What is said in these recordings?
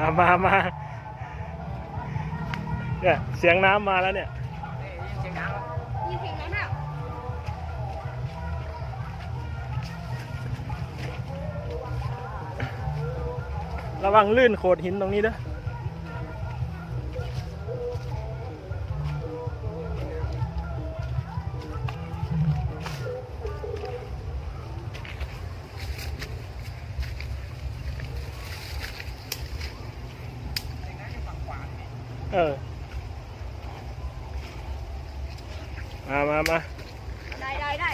มามามาเนี่ยเสียงน้ำมาแล้วเนี่ยเสียงน้ำยินเสียงน้ำแล้วระวังลื่นโขดหินตรงนี้เด้อ เออ มามามาได้ได้ได้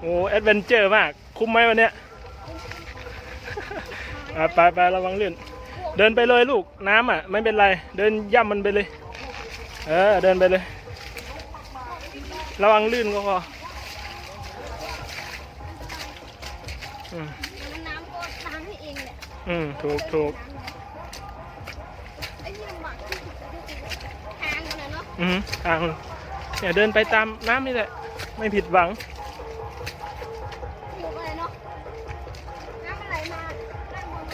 โอ้แอดเวนเจอร์มาก คุ้มไหมวันเนี้ยอะไปไประวังลื่น เดินไปเลยลูกน้ำอะ ไม่เป็นไร เดินย่ำมันไปเลย เออ เดินไปเลย ระวังลื่นก็พอ อืมมันน้ำก็ทางให้เองแหละอืมถูกถูกไอ้ที่ลำบากที่สุดก็คือทางมันนะเนาะอืมทางเนี่ยเดินไปตามน้ำนี่แหละ ไม่ผิดหวังอยู่อะไรเนาะน้ำมันไหลมาด้านบน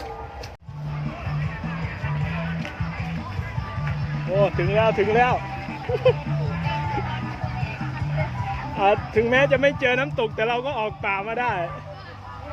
โอ้ถึงแล้วถึงแล้วอะถึงแม้จะไม่เจอน้ำตกแต่เราก็ออกป่ามาได้